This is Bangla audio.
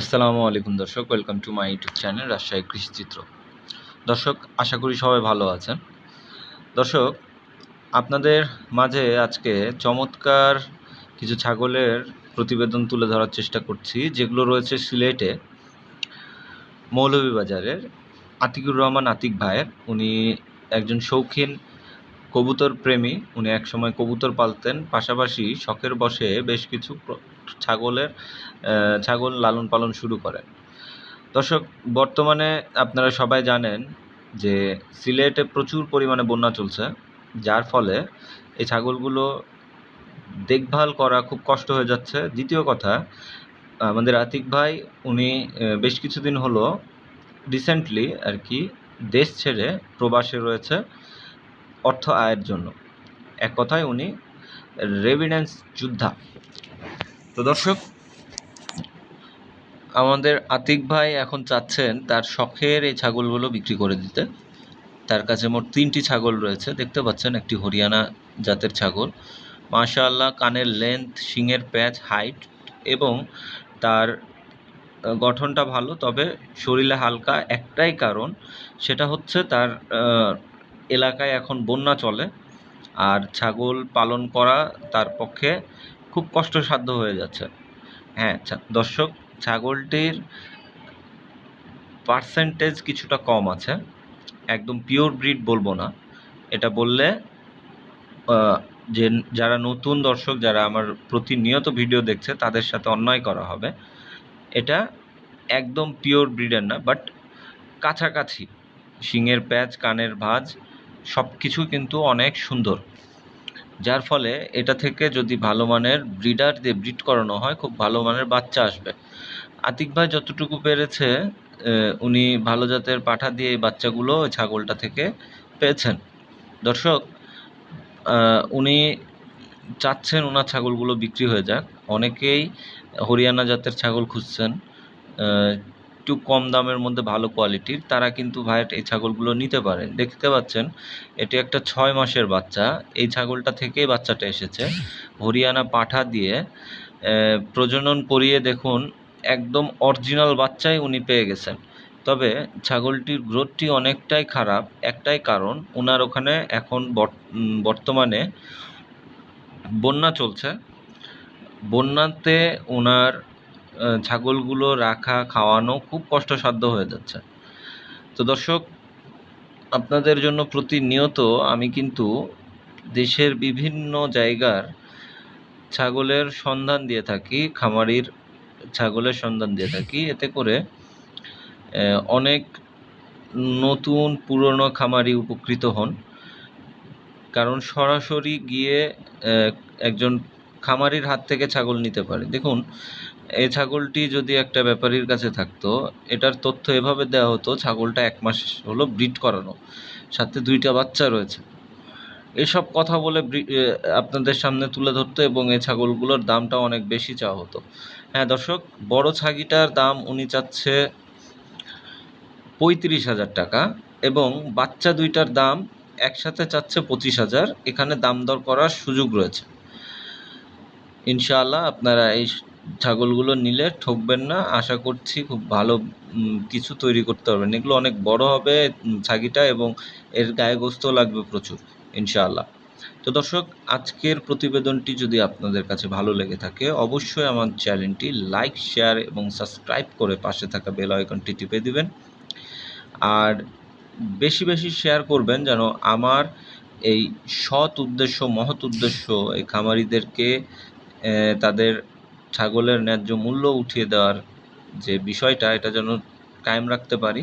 আসসালামু আলাইকুম দর্শক welcome to my YouTube channel Rajshahi Krishichitra দর্শক, আশা করি সবাই ভালো আছেন। দর্শক, আপনাদের মাঝে আজকে চমৎকার কিছু ছাগলের প্রতিবেদন তুলে ধরার চেষ্টা করছি, যেগুলো রয়েছে সিলেটে মৌলভীবাজারের আতিকুর রহমান আতিক ভাইয়ের। উনি একজন শৌখিন কবুতর প্রেমী। উনি একসময় কবুতর পালতেন, পাশাপাশি শখের বশে বেশ কিছু ছাগলের ছাগল লালন পালন শুরু করেন। দর্শক, বর্তমানে আপনারা সবাই জানেন যে সিলেটে প্রচুর পরিমাণে বন্যা চলছে, যার ফলে এই ছাগলগুলো দেখভাল করা খুব কষ্ট হয়ে যাচ্ছে। দ্বিতীয় কথা, আমাদের আতিক ভাই, উনি বেশ কিছুদিন হলো রিসেন্টলি আর কি দেশ ছেড়ে প্রবাসে রয়েছে অর্থ আয়ের জন্য। এক কথায় উনি রেভিডেন্স যোদ্ধা। তো দর্শক, আমাদের আতিক ভাই এখন চাচ্ছেন তার শখের এই ছাগলগুলো বিক্রি করে দিতে। তার কাছে মোট তিনটি ছাগল রয়েছে। দেখতে পাচ্ছেন একটি হরিয়ানা জাতের ছাগল। মাশাআল্লাহ, কানের লেন্থ শিংয়ের প্যাচ হাইট এবং তার গঠনটা ভালো, তবে শরীরে হালকা একটাই কারণ, সেটা হচ্ছে তার এলাকায় এখন বন্যা চলে। আর ছাগল পালন করা তার পক্ষে খুব কষ্টসাধ্য হয়ে যাচ্ছে। হ্যাঁ দর্শক, ছাগলটির পার্সেন্টেজ কিছুটা কম আছে। একদম পিওর ব্রিড বলব না। এটা বললে যে যারা নতুন দর্শক, যারা আমার প্রতিনিয়ত ভিডিও দেখছে, তাদের সাথে অন্যায় করা হবে। এটা একদম পিওর ব্রিডের না বাট কাছাকাছি। শিঙের প্যাচ, কানের ভাঁজ সব কিছু কিন্তু অনেক সুন্দর। যার ফলে এটা থেকে যদি ভালো মানের ব্রিডার দিয়ে ব্রিড করানো হয়, খুব ভালো মানের বাচ্চা আসবে। আতিক ভাই যতটুকু পেরেছে উনি ভালো জাতের পাঠা দিয়ে এই বাচ্চাগুলো ছাগলটা থেকে পেয়েছেন। দর্শক উনি চাচ্ছেন ওনার ছাগলগুলো বিক্রি হয়ে যাক। অনেকেই হরিয়ানা জাতের ছাগল খুঁজছেন। একটু কম দামের মধ্যে ভালো কোয়ালিটির তারা কিন্তু ভাইয়ের এই ছাগলগুলো নিতে পারেন। দেখতে পাচ্ছেন, এটি একটা ছয় মাসের বাচ্চা। এই ছাগলটা থেকেই বাচ্চাটা এসেছে। হরিয়ানা পাঠা দিয়ে প্রজনন করিয়ে দেখুন, একদম অরিজিনাল বাচ্চাই উনি পেয়ে গেছেন। তবে ছাগলটির গ্রোথটি অনেকটাই খারাপ। একটাই কারণ ওনার ওখানে এখন বর্ত- বর্তমানে বন্যা চলছে। বন্যাতে ওনার ছাগলগুলো রাখা, খাওয়ানো খুব কষ্টসাধ্য হয়ে যাচ্ছে। তো দর্শক, আপনাদের জন্য প্রতিনিয়ত আমি কিন্তু দেশের বিভিন্ন জায়গার ছাগলের সন্ধান দিয়ে থাকি, খামারির ছাগলের সন্ধান দিয়ে থাকি। এতে করে অনেক নতুন, পুরনো খামারি উপকৃত হন। কারণ সরাসরি গিয়ে একজন খামারির হাত থেকে ছাগল নিতে পারে। দেখুন এই ছাগলটি যদি একটা ব্যাপারীর কাছে থাকতো, এটার তথ্য এভাবে দেওয়া হতো, ছাগলটা এক মাস হলো ব্রিড করানো, সাথে দুইটা বাচ্চা রয়েছে। এসব কথা বলে আপনাদের সামনে তুলে ধরতো এবং এই ছাগলগুলোর দামটা অনেক বেশি চাওয়া হতো। হ্যাঁ দর্শক, বড় ছাগিটার দাম উনি চাচ্ছে পঁয়ত্রিশ হাজার টাকা এবং বাচ্চা দুইটার দাম একসাথে চাচ্ছে পঁচিশ হাজার। এখানে দাম দর করার সুযোগ রয়েছে। ইনশাআল্লাহ আপনারা এই ছাগলগুলো নিলে ঠকবেন না। আশা করছি খুব ভালো কিছু তৈরি করতে পারবেন। এগুলো অনেক বড় হবে ছাগিটা এবং এর গায়ে গোস্ত লাগবে প্রচুর, ইনশাআল্লাহ। তো দর্শক, আজকের প্রতিবেদনটি যদি আপনাদের কাছে ভালো লেগে থাকে, অবশ্যই আমার চ্যানেলটি লাইক, শেয়ার এবং সাবস্ক্রাইব করে পাশে থাকা বেল আইকনটি টিপে দিবেন। আর বেশি বেশি শেয়ার করবেন যেন আমার এই সৎ উদ্দেশ্য, মহৎ উদ্দেশ্য এই খামারিদেরকে তাদের ছাগলের ন্যায্য মূল্য উঠিয়ে দেওয়ার যে বিষয়টা এটা যেন কায়েম রাখতে পারি।